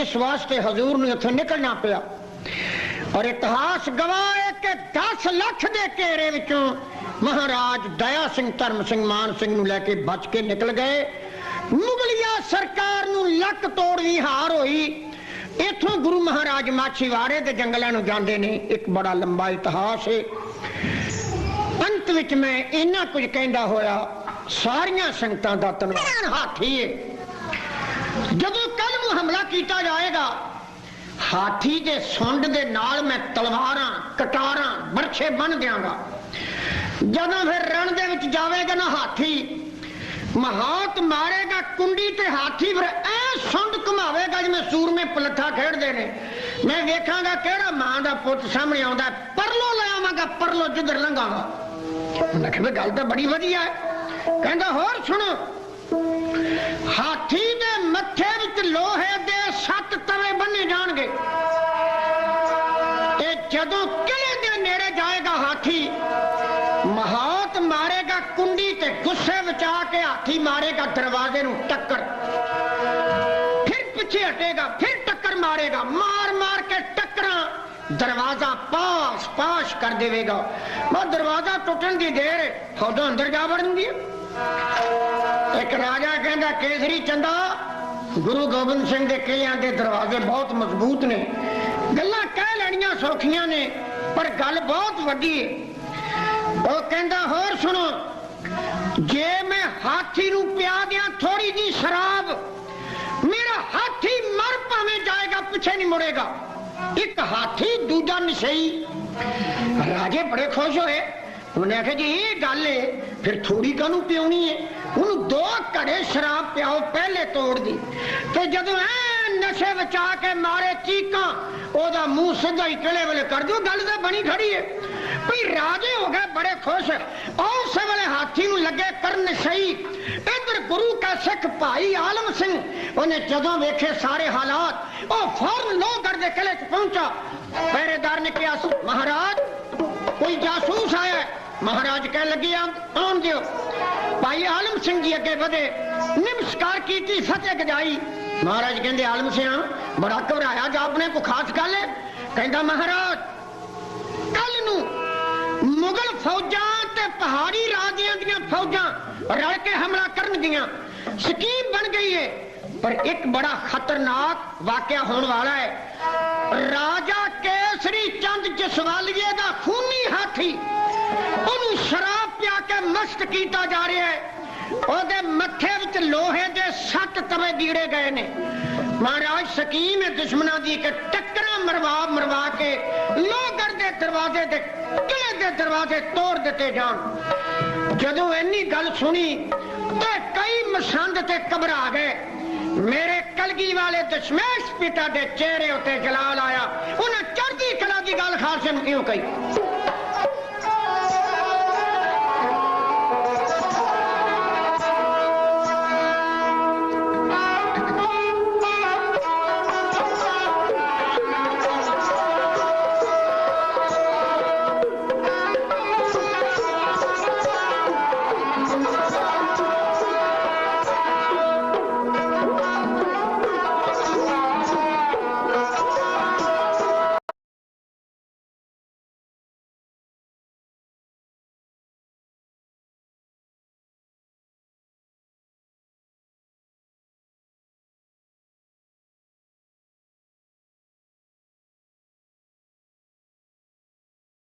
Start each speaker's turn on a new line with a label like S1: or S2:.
S1: اس واسطے حضور نے اتنے نکلنا پیا۔ اور اتہاس گواہ ہے دس لکھ دے کیرے وچوں مہاراج دیا سنگھ ترم سنگھ مان سنگھ نو لے کے بچ کے نکل گئے۔ مغلیہ سرکار نو لک توڑ دی ہار ہوئی۔ اتوں گرو مہاراج ماچھی وارے کے جنگلوں نو جاندے نے۔ ایک بڑا لمبا اتہاس ہے۔ انت وچ میں اینا کچھ کہندا ہویا، ساریاں سنگتاں دا تنوع ہاتھی ہے۔ ਕੀਤਾ ਜਾਏਗਾ। ਹਾਥੀ ਦੇ ਸੁੰਡ ਦੇ ਨਾਲ ਮੈਂ ਤਲਵਾਰਾਂ, ਕਟਾਰਾਂ ਬਰਛੇ ਬੰਨ ਦਿਆਂਗਾ। ਜਦੋਂ ਫਿਰ ਰਣ ਦੇ ਵਿੱਚ ਜਾਵੇਗਾ ਨਾ ਹਾਥੀ, ਮਹਾਤ ਮਾਰੇਗਾ ਕੁੰਡੀ ਤੇ ਹਾਥੀ ਫਿਰ ਐ ਸੁੰਡ ਘੁਮਾਵੇਗਾ ਜਿਵੇਂ ਸੂਰਮੇ ਪਲੱਠਾ ਖੇਡਦੇ ਨੇ। ਮੈਂ ਵੇਖਾਂਗਾ ਕਿਹੜਾ ਮਾਂ ਦਾ ਪੁੱਤ ਸਾਹਮਣੇ ਆਉਂਦਾ ਪਰਲੋ ਲੈ ਆਵਾਂਗਾ, ਪਰਲੋ ਜਿੱਧਰ ਲੰਘਾਂਗਾ ਮੈਂ ਕਿਹਾ ਗੱਲ ਤਾਂ ਬੜੀ ਵਧੀਆ ਹੈ। ਕਹਿੰਦਾ, ਹੋਰ ਸੁਣੋ ਹਾਥੀ ਦੇ ਮੱਥੇ ਵਿੱਚ ਲੋਹੇ ਦੇ ਸੱਤ ਤਵੇ ਬੰਨੇ ਜਾਣਗੇ। ਤੇ ਜਦੋਂ ਕਿਲੇ ਦੇ ਨੇੜੇ ਜਾਏਗਾ ਹਾਥੀ ਮਹਾਤ ਮਾਰੇਗਾ ਕੁੰਡੀ ਤੇ ਗੁੱਸੇ ਵਿੱਚ ਆ ਕੇ ਹਾਥੀ ਮਾਰੇਗਾ ਦਰਵਾਜ਼ੇ ਨੂੰ ਟੱਕਰ। ਫਿਰ ਪਿੱਛੇ ਹਟੇਗਾ ਫਿਰ ਟੱਕਰ ਮਾਰੇਗਾ। ਮਾਰ ਮਾਰ ਕੇ ਟੱਕਰਾਂ ਦਰਵਾਜ਼ਾ ਪਾਸ ਪਾਸ ਕਰ ਦੇਵੇਗਾ। ਮੈਂ ਦਰਵਾਜ਼ਾ ਟੁੱਟਣ ਦੀ ਦੇਰ ਹੈ, ਫੌਜਾਂ ਅੰਦਰ ਜਾ ਵੜਨਗੀਆਂ। ਇੱਕ ਰਾਜਾ ਕੇਸਰੀ ਚੰਦਾ, ਗੁਰੂ ਗੋਬਿੰਦ ਸਿੰਘ ਦੇ ਕਿਲਿਆਂ ਦੇ ਦਰਵਾਜ਼ੇ ਬਹੁਤ ਮਜ਼ਬੂਤ ਨੇ। ਗੱਲਾਂ ਕਹਿ ਲੈਣੀਆਂ ਸੌਖੀਆਂ ਨੇ, ਪਰ ਗੱਲ ਬਹੁਤ ਵੱਡੀ ਹੈ ਉਹ ਕਹਿੰਦਾ, ਹੋਰ ਸੁਣੋ, ਜੇ ਮੈਂ ਹਾਥੀ ਨੂੰ ਪਿਆ ਦਿਆਂ ਥੋੜੀ ਜੀ ਸ਼ਰਾਬ, ਮੇਰਾ ਹਾਥੀ ਮਰ ਭਾਵੇਂ ਜਾਏਗਾ, ਪਿੱਛੇ ਨਹੀਂ ਮੁੜੇਗਾ। ਇੱਕ ਹਾਥੀ, ਦੂਜਾ ਨਸ਼ਈ। ਰਾਜੇ ਬੜੇ ਖੁਸ਼ ਹੋਏ। انہیں کہا جی یہ گالے پھر تھوڑی کنو پیونی ہے۔ انہوں دو کڑے شراب پیاؤ پہلے توڑ دی۔ تے جدو این نشے بچا کے مارے چیکاں او دا مو سدھا ہی کلے والے کر دیو، گل دا بنی کھڑی ہے۔ پھر راجے ہو گئے، بڑے خوش اور سے والے ہاتھی نو لگے کرن شہی ادھر گروہ کا سکھ پائی عالم سنگھ، انہیں جدو بیکھے سارے حالات، او فورن لو کر دے کلے چھ پہنچا۔ ਮਹਾਰਾਜ ਕਹਿ ਲੱਗੇ ਆਉਣ ਦਿਓ ਭਾਈ ਆਲਮ ਸਿੰਘ ਜੀ ਅੱਗੇ ਵਧੇ। ਨਮਸਕਾਰ ਕੀਤੀ ਫਤਿਹ ਗਜਾਈ। ਮਹਾਰਾਜ ਕਹਿੰਦੇ, ਆਲਮ ਸਿੰਘ ਬੜਾ ਘਬਰਾਇਆ ਜਾ ਆਪਣੇ ਕੋ ਖਾਸ ਗੱਲ ਹੈ ਕਹਿੰਦਾ, ਮਹਾਰਾਜ, ਕੱਲ ਨੂੰ ਮੁਗਲ ਫੌਜਾਂ ਤੇ ਪਹਾੜੀ ਰਾਜਿਆਂ ਦੀਆਂ ਫੌਜਾਂ ਰਲ ਕੇ ਹਮਲਾ ਕਰਨਗੀਆਂ। ਸਕੀਮ ਬਣ ਗਈ ਹੈ ਪਰ ਇੱਕ ਬੜਾ ਖਤਰਨਾਕ ਵਾਕਿਆ ਹੋਣ ਵਾਲਾ ਹੈ ਰਾਜਾ ਕੇਸਰੀ ਚੰਦ ਜਸਵਾਲੀਏ مست کیتا جا رہا ہے او دے متھے وچ لوہے دے سات تمے دیڑے گئے نے مہاراج سکیم ہے دشمنہ دی کہ ٹکرا مروا مروا کے لوگر دے دروازے دے کلے دے دروازے توڑ دیتے جان جدو اینی گل سنی تے کئی مسند تے کبر آ گئے میرے کلگی والے دشمیش پیتا دے چہرے ہوتے جلال آیا انہیں چردی کلا دی گل خاصن کیوں کئی